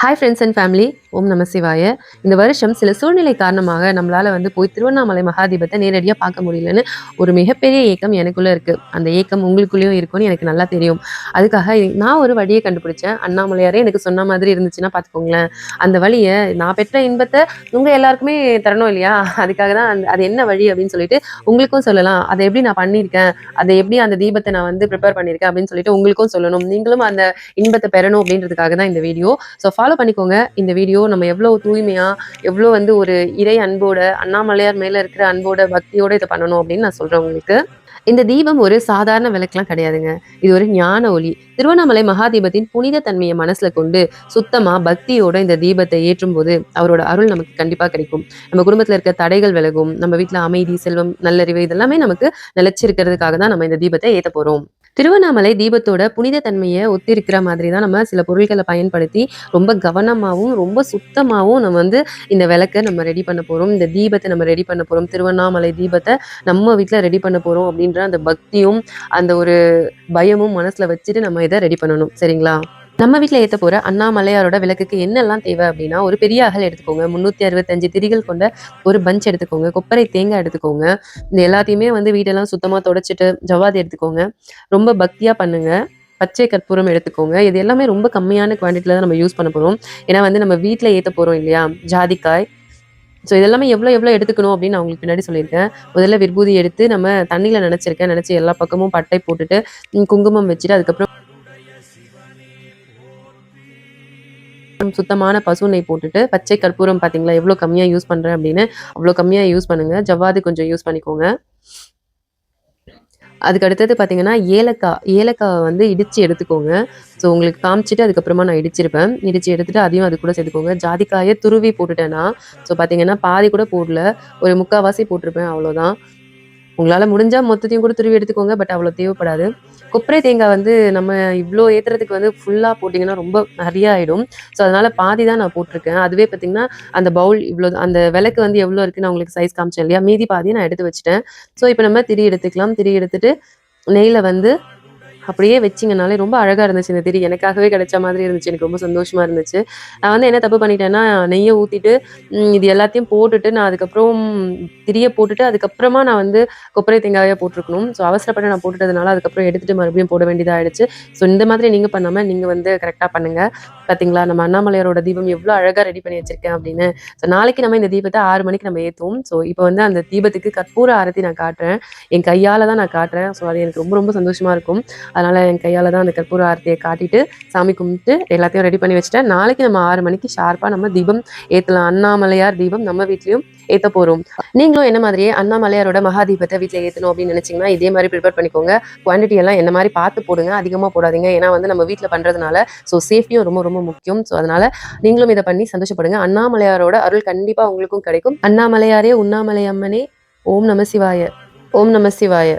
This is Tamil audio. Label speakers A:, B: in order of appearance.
A: Hi friends and family, ஓம் நம சிவாய. இந்த வருஷம் சில சூழ்நிலை காரணமாக நம்மளால் வந்து போய் திருவண்ணாமலை மகாதீபத்தை நேரடியாக பார்க்க முடியலன்னு ஒரு மிகப்பெரிய ஏக்கம் எனக்குள்ளே இருக்குது அந்த ஏக்கம் உங்களுக்குள்ளேயும் இருக்கும்னு எனக்கு நல்லா தெரியும். அதுக்காக நான் ஒரு வழியை கண்டுபிடிச்சேன். அண்ணாமலையாரே எனக்கு சொன்ன மாதிரி இருந்துச்சுன்னா பார்த்துக்கோங்களேன். அந்த வழியை நான் பெற்ற இன்பத்தை உங்கள் எல்லாருக்குமே தரணும் இல்லையா? அதுக்காக தான் அந்த அது என்ன வழி அப்படின்னு சொல்லிட்டு உங்களுக்கும் சொல்லலாம். அதை எப்படி நான் பண்ணியிருக்கேன்? அதை எப்படி அந்த தீபத்தை நான் வந்து ப்ரிப்பேர் பண்ணியிருக்கேன் அப்படின்னு சொல்லிட்டு உங்களுக்கும் சொல்லணும். நீங்களும் அந்த இன்பத்தை பெறணும் அப்படின்றதுக்காக தான் இந்த வீடியோ ஸோ ஃபாலோ பண்ணிக்கோங்க. இந்த வீடியோ நம்ம எவ்வளோ தூய்மையாக எவ்வளோ வந்து ஒரு இறை அன்போட அண்ணாமலையார் மேலே இருக்கிற அன்போட பக்தியோட இதை பண்ணணும் அப்படின்னு நான் சொல்கிறேன் உங்களுக்கு. இந்த தீபம் ஒரு சாதாரண விளக்குலாம் கிடையாதுங்க. இது ஒரு ஞான ஒளி திருவண்ணாமலை மகாதீபத்தின் புனித தன்மையை மனசுல கொண்டு சுத்தமா பக்தியோட இந்த தீபத்தை ஏற்றும் போது அவரோட அருள் நமக்கு கண்டிப்பா கிடைக்கும். நம்ம குடும்பத்துல இருக்க தடைகள் விலகும். நம்ம வீட்டுல அமைதி செல்வம் நல்லறிவு இதெல்லாமே நமக்கு நிலைச்சிருக்கிறதுக்காக தான் நம்ம இந்த தீபத்தை ஏத்த போறோம். திருவண்ணாமலை தீபத்தோட புனித தன்மையை ஒத்திருக்கிற மாதிரி தான் நம்ம சில பொருட்களை பயன்படுத்தி ரொம்ப கவனமாகவும் ரொம்ப சுத்தமாகவும் நம்ம வந்து இந்த விளக்கை நம்ம ரெடி பண்ண போகிறோம் இந்த தீபத்தை நம்ம ரெடி பண்ண போகிறோம் திருவண்ணாமலை தீபத்தை நம்ம வீட்டில் ரெடி பண்ண போகிறோம் அப்படின்ற அந்த பக்தியும் அந்த ஒரு பயமும் மனசில் வச்சுட்டு நம்ம இதை ரெடி பண்ணணும். சரிங்களா? நம்ம வீட்டில் ஏற்ற போகிற அண்ணாமலையாரோட விளக்குக்கு என்னெல்லாம் தேவை அப்படின்னா ஒரு பெரிய அகல் எடுத்துக்கோங்க. முந்நூற்றி அறுபத்தஞ்சு திரிகள் கொண்ட ஒரு பஞ்ச் எடுத்துக்கோங்க. கொப்பரை தேங்காய் எடுத்துக்கோங்க. இந்த எல்லாத்தையுமே வந்து வீட்டெல்லாம் சுத்தமாக தொடச்சிட்டு ஜவாதி எடுத்துக்கோங்க. ரொம்ப பக்தியாக பண்ணுங்க. பச்சை கற்பூரம் எடுத்துக்கோங்க. இது எல்லாமே ரொம்ப கம்மியான குவான்டிட்டியில் தான் நம்ம யூஸ் பண்ண போகிறோம் ஏன்னா வந்து நம்ம வீட்டில் ஏற்ற போகிறோம் இல்லையா? ஜாதிக்காய். ஸோ இதெல்லாமே எவ்வளோ எவ்வளோ எடுத்துக்கணும் அப்படின்னு நான் உங்களுக்கு பின்னாடி சொல்லியிருக்கேன். முதல்ல விற்பூதி எடுத்து நம்ம தண்ணியில் நினச்சிருக்கேன். நினச்சி எல்லா பக்கமும் பட்டை போட்டுட்டு குங்குமம் வச்சுட்டு அதுக்கப்புறம் சுத்தமான பசு நெய் போட்டுட்டு பச்சை கற்பூரம் பார்த்தீங்களா எவ்வளோ கம்மியாக யூஸ் பண்ணுறேன் அப்படின்னு அவ்வளோ கம்மியாக யூஸ் பண்ணுங்கள் ஜவ்வாது கொஞ்சம் யூஸ் பண்ணிக்கோங்க. அதுக்கு அடுத்தது பார்த்தீங்கன்னா ஏலக்காய் ஏலக்காய் வந்து இடித்து எடுத்துக்கோங்க. ஸோ உங்களுக்கு காமிச்சிட்டு அதுக்கப்புறமா நான் இடிச்சிருப்பேன். இடித்து எடுத்துகிட்டு அதையும் அது கூட சேர்த்துக்கோங்க. ஜாதிக்காயை துருவி போட்டுட்டேன்னா ஸோ பார்த்தீங்கன்னா பாதி கூட போடல. ஒரு முக்கால்வாசி போட்டிருப்பேன் அவ்வளோதான் உங்களால் முடிஞ்சால் மொத்தத்தையும் கூட துருவி எடுத்துக்கோங்க பட் அவ்வளோ தேவைப்படாது. கொப்பரை தேங்காய் வந்து நம்ம இவ்வளோ ஏற்றுறதுக்கு வந்து ஃபுல்லாக போட்டிங்கன்னா ரொம்ப நிறைய ஆகிடும் ஸோ அதனால் பாதி தான் நான் போட்டிருக்கேன். அதுவே பார்த்திங்கன்னா அந்த பவுல் இவ்வளோ அந்த விளக்கு வந்து எவ்வளோ இருக்குன்னு நான் உங்களுக்கு சைஸ் காமிச்சேன் இல்லையா? மீதி பாதி நான் எடுத்து வச்சுட்டேன். ஸோ இப்போ நம்ம திரி எடுத்துக்கலாம். திரி எடுத்துட்டு நெய்யில் வந்து அப்படியே வச்சிங்கனாலே ரொம்ப அழகாக இருந்துச்சு இந்த திரி. எனக்காகவே கிடைச்ச மாதிரி இருந்துச்சு. எனக்கு ரொம்ப சந்தோஷமாக இருந்துச்சு. நான் வந்து என்ன தப்பு பண்ணிட்டேன்னா நெய்யை ஊற்றிட்டு இது எல்லாத்தையும் போட்டுட்டு நான் அதுக்கப்புறம் திரியை போட்டுட்டு அதுக்கப்புறமா நான் வந்து கொப்பரை தேங்காயை போட்டிருக்கணும். ஸோ அவசரப்பட்டு நான் போட்டுட்டதுனால அதுக்கப்புறம் எடுத்துகிட்டு மறுபடியும் போட வேண்டியதாக ஆயிடுச்சு ஸோ இந்த மாதிரி நீங்கள் பண்ணாமல் நீங்கள் வந்து கரெக்டாக பண்ணுங்கள் பார்த்தீங்களா நம்ம அண்ணாமலையாரோட தீபம் எவ்வளோ அழகாக ரெடி பண்ணி வச்சிருக்கேன் அப்படின்னு. ஸோ நாளைக்கு நம்ம இந்த தீபத்தை ஆறு மணிக்கு நம்ம ஏற்றுவோம் ஸோ இப்போ வந்து அந்த தீபத்துக்கு கற்பூர ஆரத்தி நான் காட்டுறேன். என் கையால் தான் நான் காட்டுறேன். ஸோ அது எனக்கு ரொம்ப ரொம்ப சந்தோஷமாக இருக்கும். அதனால் என் கையால் தான் அந்த கற்பூர ஆரத்தியை காட்டிட்டு சாமி கும்பிட்டு எல்லாத்தையும் ரெடி பண்ணி வச்சுட்டேன். நாளைக்கு நம்ம ஆறு மணிக்கு ஷார்ப்பாக நம்ம தீபம் ஏற்றலாம் அண்ணாமலையார் தீபம் நம்ம வீட்லேயும் ஏற்ற போகிறோம் நீங்களும் என்ன மாதிரியே அண்ணாமலையாரோட மகாதீபத்தை வீட்டில் ஏற்றணும் அப்படின்னு நினச்சிங்கன்னா இதே மாதிரி ப்ரிப்பேர் பண்ணிக்கோங்க. குவான்டிட்டி எல்லாம் என்ன மாதிரி பார்த்து போடுங்க. அதிகமாக போடாதீங்க. ஏன்னா வந்து நம்ம வீட்டில் பண்ணுறதுனால ஸோ சேஃப்டியும் ரொம்ப ரொம்ப முக்கியம். ஸோ அதனால் நீங்களும் இதை பண்ணி சந்தோஷப்படுங்க. அண்ணாமலையாரோட அருள் கண்டிப்பாக உங்களுக்கும் கிடைக்கும். அண்ணாமலையாரே உண்ணாமலை அம்மனே ஓம் நம சிவாய. ஓம் நம சிவாய.